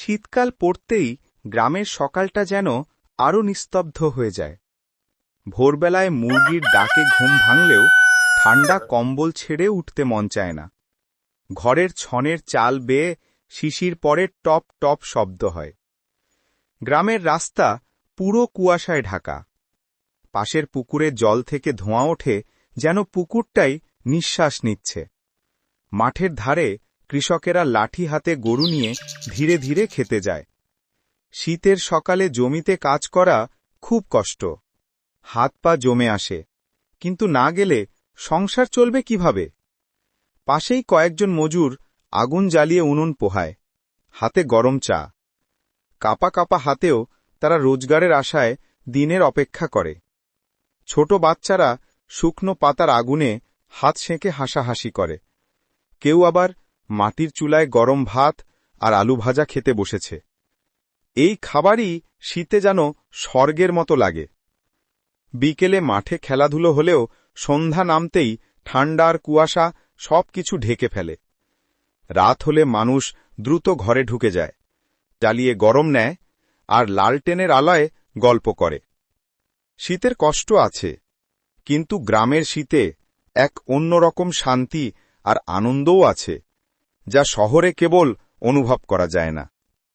শীতকাল পড়তেই গ্রামের সকালটা যেন আরও নিস্তব্ধ হয়ে যায়। ভোরবেলায় মুরগির ডাকে ঘুম ভাঙলেও ঠান্ডা কম্বল ছেড়ে উঠতে মন চায় না। ঘরের ছনের চাল বেয়ে শিশির পরে টপ টপ শব্দ হয়। গ্রামের রাস্তা পুরো কুয়াশায় ঢাকা। পাশের পুকুরের জল থেকে ধোঁয়া ওঠে যেন পুকুরটাই নিঃশ্বাস নিচ্ছে। মাঠের ধারে কৃষকেরা লাঠি হাতে গরু নিয়ে ধীরে ধীরে খেতে যায়। শীতের সকালে জমিতে কাজ করা খুব কষ্ট। হাত পা জমে আসে। কিন্তু না গেলে সংসার চলবে কীভাবে? পাশেই কয়েকজন মজুর আগুন জ্বালিয়ে উনুন পোহায়। হাতে গরম চা। কাপা কাপা হাতেও তারা রোজগারের আশায় দিনের অপেক্ষা করে। ছোট বাচ্চারা শুকনো পাতার আগুনে হাত সেঁকে হাসাহাসি করে। কেউ আবার মাটির চুলায় গরম ভাত আর আলু ভাজা খেতে বসেছে। এই খাবারই শীতে যেন স্বর্গের মতো লাগে। বিকেলে মাঠে খেলাধুলো হলেও সন্ধ্যা নামতেই ঠান্ডার কুয়াশা সব কিছু ঢেকে ফেলে। রাত হলে মানুষ দ্রুত ঘরে ঢুকে যায় জ্বালিয়ে গরম নেয় আর লালটেনের আলায় গল্প করে। শীতের কষ্ট আছে, কিন্তু গ্রামের শীতে এক অন্যরকম শান্তি আর আনন্দও আছে। যা শহরে কেবল অনুভব করা যায় না।